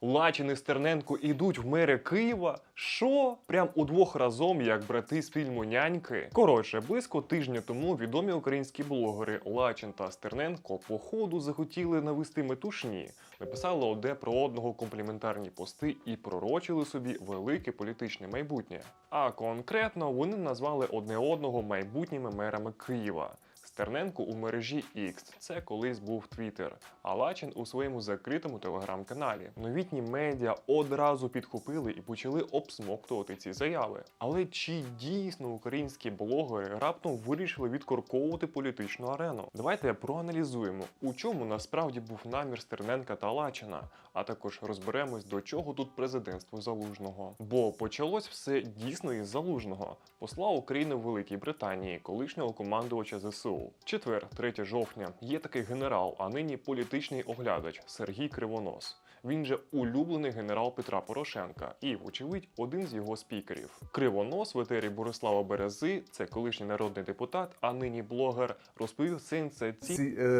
Лачин і Стерненко ідуть в мери Києва. Що? Прям удвох разом, як брати з фільму Няньки. Коротше, близько тижня тому відомі українські блогери Лачин та Стерненко по ходу захотіли навести метушні, написали одне про одного компліментарні пости і пророчили собі велике політичне майбутнє. А конкретно вони назвали одне одного майбутніми мерами Києва. Стерненко у мережі X, це колись був Twitter, а Лачин у своєму закритому телеграм-каналі. Новітні медіа одразу підхопили і почали обсмоктувати ці заяви. Але чи дійсно українські блогери раптом вирішили відкорковувати політичну арену? Давайте проаналізуємо, у чому насправді був намір Стерненка та Лачина, а також розберемось, до чого тут президентство залужного. Бо почалось все дійсно із залужного, посла України в Великій Британії, колишнього командувача ЗСУ. Четвер, 3 жовтня, є такий генерал, а нині політичний оглядач Сергій Кривонос. Він же улюблений генерал Петра Порошенка і, вочевидь, один з його спікерів. Кривонос в етері Борислава Берези, це колишній народний депутат, а нині блогер, розповів сенсаці...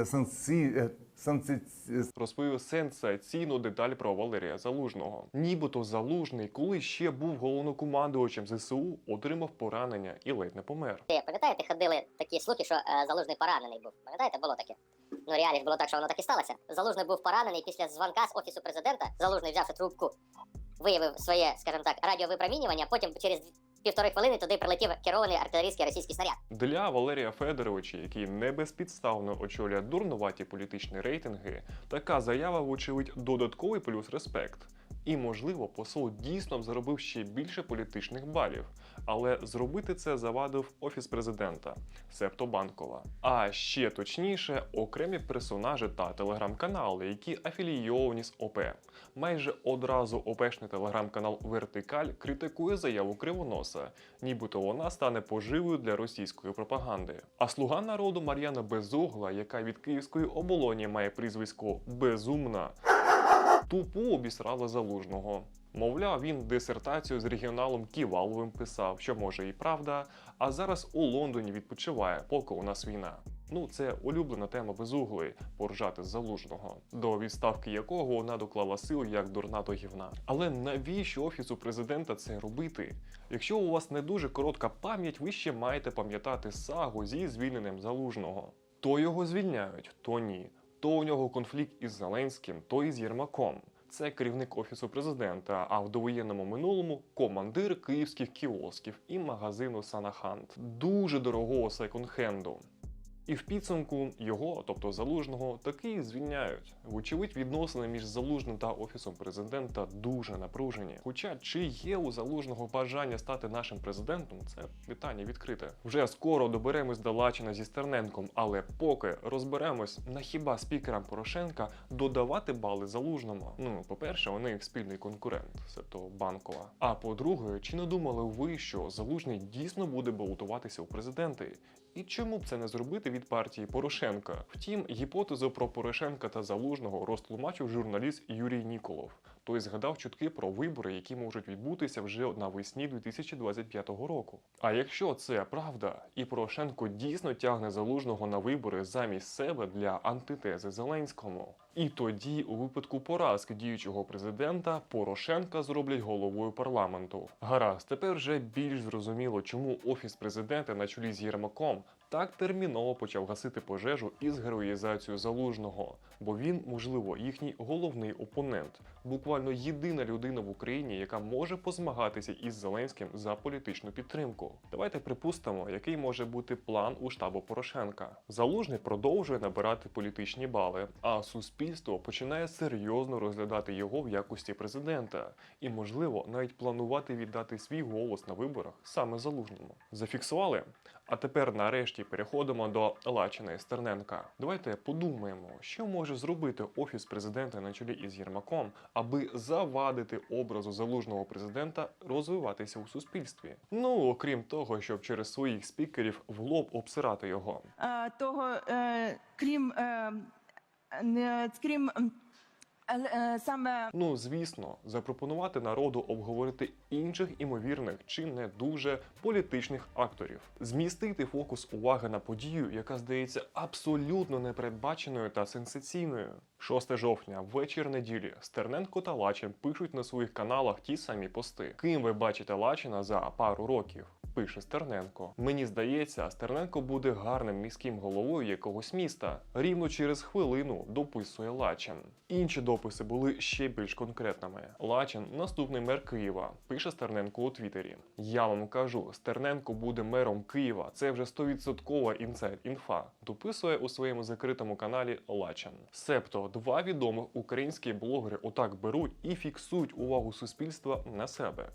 Сенсі... е, санці, е, е, розповів сенсаційну деталь про Валерія Залужного. Нібито Залужний, коли ще був головнокомандувачем ЗСУ, отримав поранення і ледь не помер. Пам'ятаєте, ходили такі слухи, що е, залужний поранений був. Пам'ятаєте, було таке? Ну, реалість було так, що воно так і сталося. Залужний був поранений після дзвонка з офісу президента. Залужний взявши трубку, виявив своє, скажімо так, радіовипромінювання. Потім через півтори хвилини туди прилетів керований артилерійський російський снаряд. Для Валерія Федоровича, який не безпідставно очолює дурнуваті політичні рейтинги, така заява, вочевидь, додатковий плюс респект. І, можливо, посол дійсно б заробив ще більше політичних балів, але зробити це завадив офіс президента, себто Банкова. А ще точніше, окремі персонажі та телеграм-канали, які афілійовані з ОП. Майже одразу ОПшний телеграм-канал Вертикаль критикує заяву Кривоноса, нібито вона стане поживою для російської пропаганди. А слуга народу Мар'яна Безугла, яка від київської оболоні має прізвисько Безумна, тупо обісрала залужного. Мовляв, він дисертацію з регіоналом Ківаловим писав, що може і правда, а зараз у Лондоні відпочиває, поки у нас війна. Ну, це улюблена тема безугли поржати з залужного, до відставки якого вона доклала сил як дурна до гівна. Але навіщо офісу президента це робити? Якщо у вас не дуже коротка пам'ять, ви ще маєте пам'ятати сагу зі звільненням залужного. То його звільняють, то ні. То у нього конфлікт із Зеленським, то із Єрмаком. Це керівник офісу президента, а в довоєнному минулому командир київських кіосків і магазину Санахант, дуже дорогого секонд-хенду. І в підсумку його, тобто залужного, таки звільняють. Вочевидь, відносини між залужним та офісом президента дуже напружені. Хоча чи є у залужного бажання стати нашим президентом, це питання відкрите. Вже скоро доберемось до Лачина зі Стерненком, але поки розберемось, на хіба спікерам Порошенка додавати бали залужному. Ну, по-перше, у них спільний конкурент, себто банкова. А по-друге, чи не думали ви, що залужний дійсно буде балотуватися у президенти? І чому б це не зробити від партії Порошенка? Втім, гіпотезу про Порошенка та Залужного розтлумачив журналіст Юрій Ніколов. Той згадав чутки про вибори, які можуть відбутися вже навесні 2025 року. А якщо це правда, і Порошенко дійсно тягне залужного на вибори замість себе для антитези Зеленському. І тоді, у випадку поразки діючого президента, Порошенка зроблять головою парламенту. Гаразд, тепер вже більш зрозуміло, чому офіс президента на чолі з Єрмаком так терміново почав гасити пожежу із героїзацією залужного, бо він, можливо, їхній головний опонент, буквально єдина людина в Україні, яка може позмагатися із Зеленським за політичну підтримку. Давайте припустимо, який може бути план у штабу Порошенка. Залужний продовжує набирати політичні бали, а суспільство починає серйозно розглядати його в якості президента і, можливо, навіть планувати віддати свій голос на виборах саме залужному. Зафіксували? А тепер нарешті переходимо до Лачина і Стерненка. Давайте подумаємо, що може зробити офіс президента на чолі із Єрмаком, аби завадити образу залужного президента розвиватися у суспільстві. Ну окрім того, щоб через своїх спікерів в лоб обсирати його. е, того, е, крім, е, не, крім е, саме Ну, звісно, запропонувати народу обговорити інших імовірних чи не дуже політичних акторів, змістити фокус уваги на подію, яка здається абсолютно непередбаченою та сенсаційною. 6 жовтня, вечір неділі, Стерненко та Лачин пишуть на своїх каналах ті самі пости. Ким ви бачите Лачина за пару років? Пише Стерненко. Мені здається, Стерненко буде гарним міським головою якогось міста. Рівно через хвилину дописує Лачин. Інші дописи були ще більш конкретними. Лачин наступний мер Києва. Пише Стерненко у Твіттері. Я вам кажу, Стерненко буде мером Києва. Це вже 100% інсайд інфа. Дописує у своєму закритому каналі Лачин. Себто два відомих українські блогери отак беруть і фіксують увагу суспільства на себе.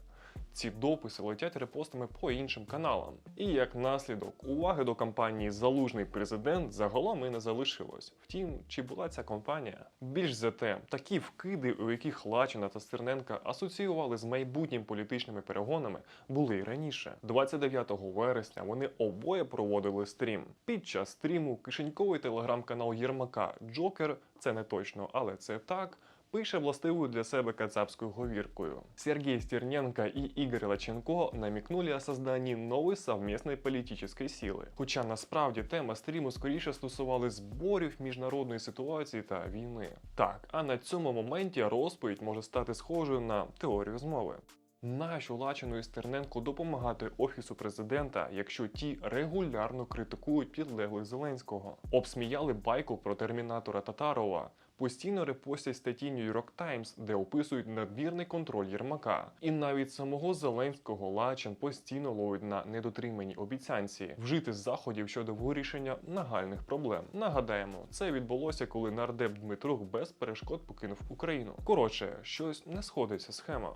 Ці дописи летять репостами по іншим каналам. І як наслідок, уваги до кампанії Залужний президент загалом і не залишилось. Втім, чи була ця кампанія? Більш за те, такі вкиди, у яких Лачина та Стерненка асоціювали з майбутнім політичними перегонами, були й раніше. 29 вересня вони обоє проводили стрім. Під час стріму кишеньковий телеграм-канал Єрмака Джокер, це не точно, але це так. Пише властивою для себе кацапською говіркою. Сергей Стерненко и Игорь Лаченко намікнули о создании нової совместной політичної сили. Хоча насправді тема стріму скоріше стосували зборів міжнародної ситуації та війни. Так, а на цьому моменті розповідь може стати схожою на теорію змови. Нащо Лачину і Стерненко допомагати офісу президента, якщо ті регулярно критикують підлеглих Зеленського? Обсміяли байку про термінатора Татарова. Постійно репостять статті New York Times, де описують надмірний контроль Єрмака. І навіть самого Зеленського Лачин постійно ловить на недотримані обіцянці вжити заходів щодо вирішення нагальних проблем. Нагадаємо, це відбулося, коли нардеп Дмитрук без перешкод покинув Україну. Коротше, щось не сходиться схема.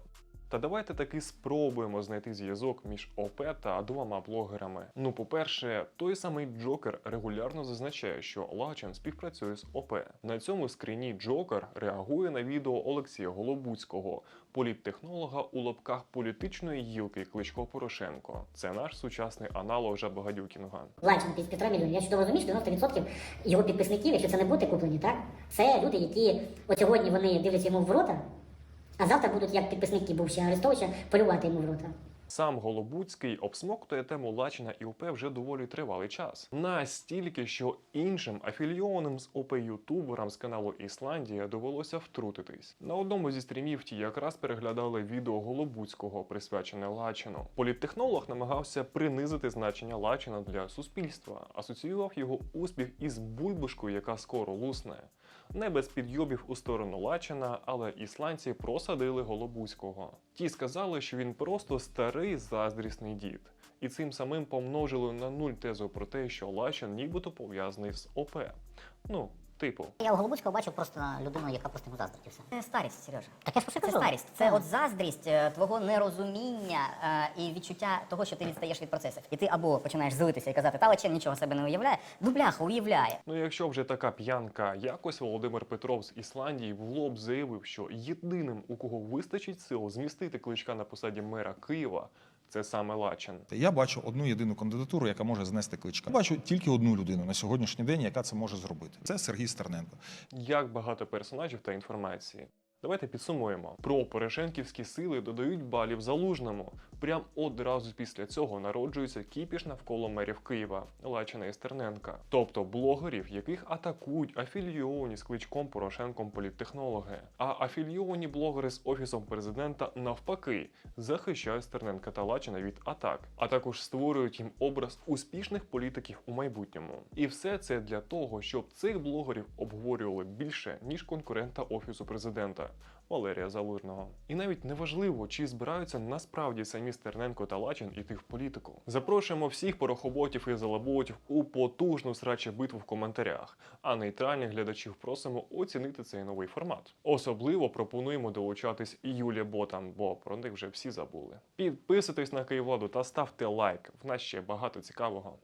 Та давайте таки спробуємо знайти зв'язок між ОП та двома блогерами. Ну, по-перше, той самий Джокер регулярно зазначає, що Лачин співпрацює з ОП. На цьому скріні Джокер реагує на відео Олексія Голобуцького, політтехнолога у лапках політичної гілки Кличко Порошенко. Це наш сучасний аналог Жабагадюкінга. Ланчин під півтора мільйона. Я чудово розумію, що 90% його підписників, якщо це не боти куплені, так? Це люди, які от сьогодні вони дивляться йому в рота, а завтра будуть, як підписники ще Арестовича, полювати йому в рота. Сам Голобуцький обсмоктує тему Лачина і ОП вже доволі тривалий час. Настільки, що іншим афілійованим з ОП ютуберам з каналу Ісландія довелося втрутитись. На одному зі стрімів ті якраз переглядали відео Голобуцького, присвячене Лачину. Політтехнолог намагався принизити значення Лачина для суспільства, асоціював його успіх із бульбашкою, яка скоро лусне. Не без підйобів у сторону Лачина, але ісландці просадили Голобузького. Ті сказали, що він просто старий заздрісний дід. І цим самим помножили на нуль тезу про те, що Лащин нібито пов'язаний з ОП. Ну, типу. Я у Голобуцького бачив просто людину, яка просто йому заздрить і все. Це старість, Сережа. Так я ж про це Це кажу. старість. Це от заздрість е, твого нерозуміння е, і відчуття того, що ти відстаєш від процесів. І ти або починаєш злитися і казати, та Лачин нічого себе не уявляє. Ну бляха, уявляє. Ну, якщо вже така п'янка, якось Володимир Петров з Ісландії в лоб заявив, що єдиним, у кого вистачить сил змістити кличка на посаді мера Києва, це саме Лачин. Я бачу одну єдину кандидатуру, яка може знести кличка. Бачу тільки одну людину на сьогоднішній день, яка це може зробити. Це Сергій Стерненко. Як багато персонажів та інформації. Давайте підсумуємо. Про Порошенківські сили додають балів залужному. Прям одразу після цього народжується кіпіш навколо мерів Києва, Лачина і Стерненка. Тобто блогерів, яких атакують афілійовані з кличком Порошенком політтехнологи. А афілійовані блогери з офісом президента навпаки захищають Стерненка та Лачина від атак, а також створюють їм образ успішних політиків у майбутньому. І все це для того, щоб цих блогерів обговорювали більше ніж конкурента офісу президента. Валерія Залужного. І навіть неважливо, чи збираються насправді самі Стерненко та Лачин іти в політику. Запрошуємо всіх порохоботів і залаботів у потужну сраче битву в коментарях, а нейтральних глядачів просимо оцінити цей новий формат. Особливо пропонуємо долучатись і Юлі Ботам, бо про них вже всі забули. Підписуйтесь на Київладу та ставте лайк. В нас ще багато цікавого.